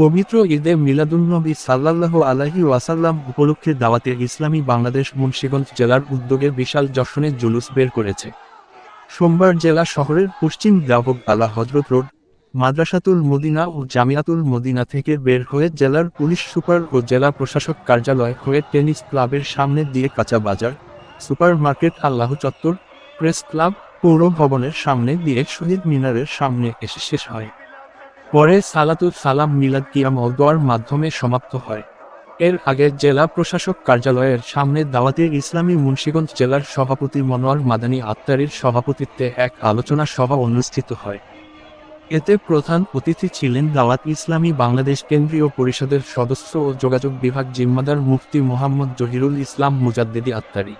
পবিত্র ঈদে মিলাদুন্নবী সাল্লাল্লাহ আলাহি ওয়াসাল্লাম উপলক্ষে দাওয়াতে ইসলামী বাংলাদেশ মুন্সিগঞ্জ জেলার উদ্যোগে বিশাল যশনের জুলুস বের করেছে। সোমবার জেলা শহরের পশ্চিম গ্রাহক আলা হজরত রোড, মাদ্রাসাতুল মদিনা ও জামিয়াতুল মদিনা থেকে বের হয়ে জেলার পুলিশ সুপার ও জেলা প্রশাসক কার্যালয় হয়ে টেনিস ক্লাবের সামনে দিয়ে কাঁচা বাজার সুপার মার্কেট আল্লাহ চত্বর, প্রেস ক্লাব পৌর ভবনের সামনে দিয়ে শহীদ মিনারের সামনে এসে শেষ হয়। পরে সালাতুল সালাম মিলাদ কিয়াম দোয়ার মাধ্যমে সমাপ্ত হয়। এর আগে জেলা প্রশাসক কার্যালয়ের সামনে দাওয়াতে ইসলামী মুন্সীগঞ্জ জেলার সভাপতি মনোয়ার মাদানী আত্মারির সভাপতিত্বে এক আলোচনা সভা অনুষ্ঠিত হয়। এতে প্রধান অতিথি ছিলেন দাওয়াত ইসলামী বাংলাদেশ কেন্দ্রীয় পরিষদের সদস্য ও যোগাযোগ বিভাগ জিম্মাদার মুফতি মোহাম্মদ জহিরুল ইসলাম মুজাদ্দেদি আত্মারি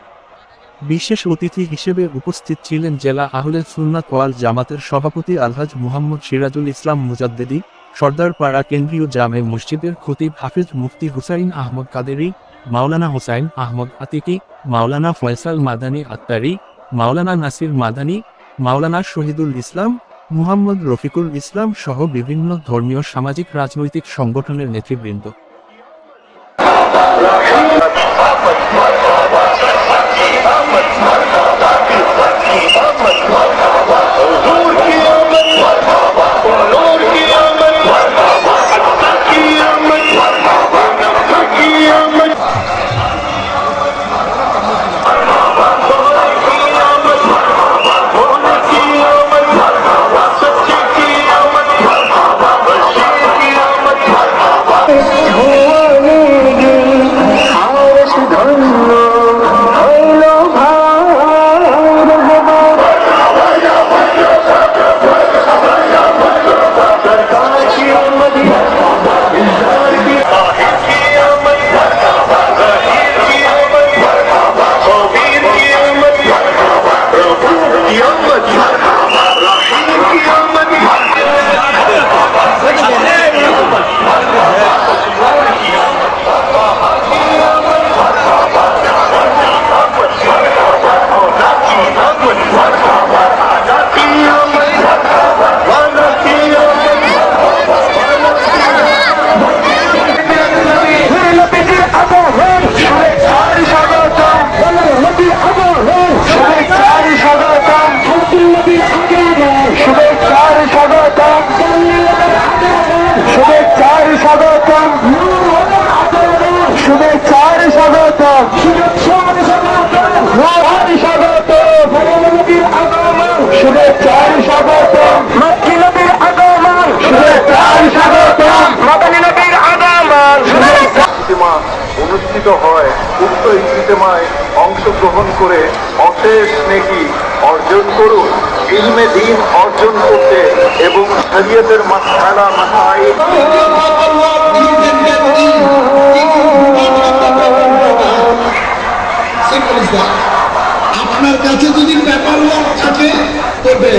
বিশেষ অতিথি হিসেবে উপস্থিত ছিলেন জেলা আহলে সুন্নাত ওয়াল জামাতের সভাপতি আলহাজ মুহাম্মদ সিরাজুল ইসলাম মুজাদ্দেদি সর্দারপাড়া কেন্দ্রীয় জামে মসজিদের খতিব হাফিজ মুফতি হুসাইন আহমদ কাদেরি, মাওলানা হুসাইন আহমদ আতিকি, মাওলানা ফয়সাল মাদানী আত্তারি, মাওলানা নাসির মাদানী, মাওলানা শহীদুল ইসলাম, মুহাম্মদ রফিকুল ইসলাম সহ বিভিন্ন ধর্মীয় সামাজিক রাজনৈতিক সংগঠনের নেতৃবৃন্দ। نور کی শুভেচ্ছার স্বাগতম। শুভেচ্ছার স্বাগতম। শুভেচ্ছার স্বাগতম। মাতৃ নবীর আগমন শুভেচ্ছার স্বাগতম। মাতানি নবীর আগমন ইজতেমা অনুষ্ঠিত হয় উক্ত ইজতেমায় অংশগ্রহণ করে অশেষ নেকি অর্জন করুন ইলমে দিন অর্জন করতে এবং শরীয়তের মাসালা মাসাই আপনার কাছে যদি পেপার ওয়ার্ক থাকে তবে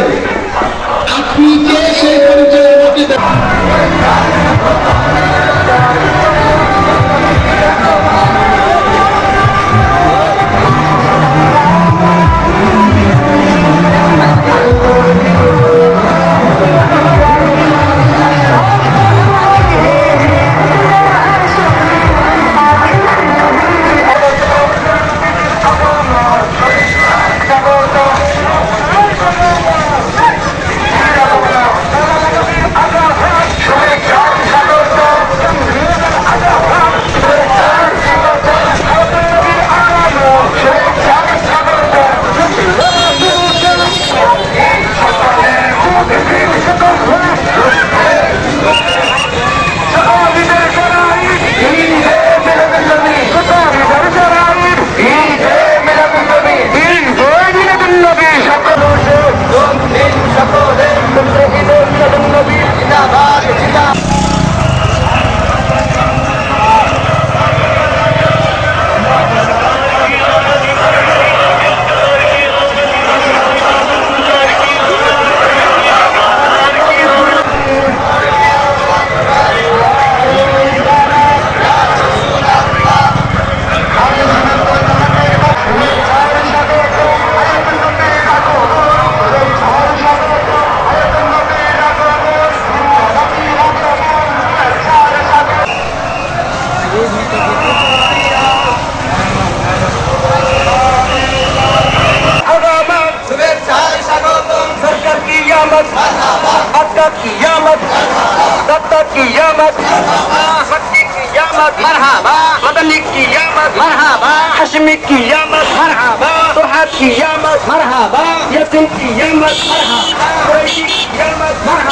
مرحبا. حشمك يا مرحبا. ترحبك يا مرحبا. يا سمتي مرحبا. ويلك يا مرحبا.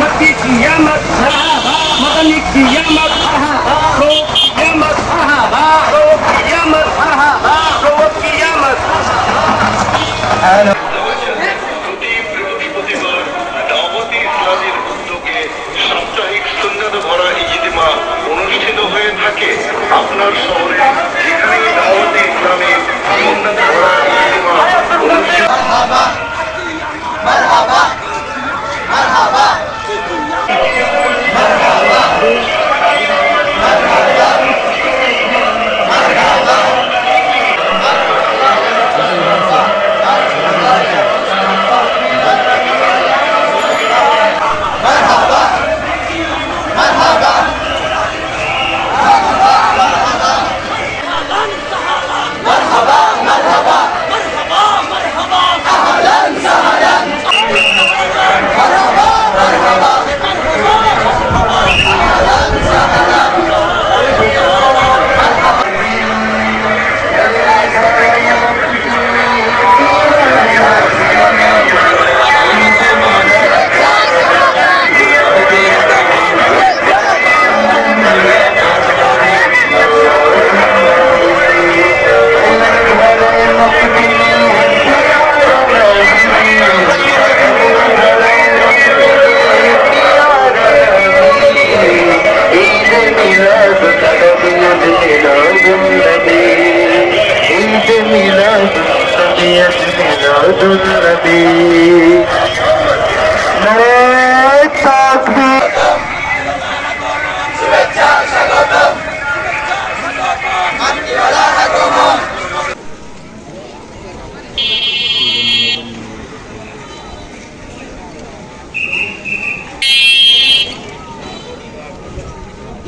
مكتك يا مرحبا. مغنيك يا مرحبا.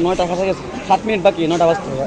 নয়টা কাছে গেছে। সাত মিনিট বাকি নটা বাজতে হবে।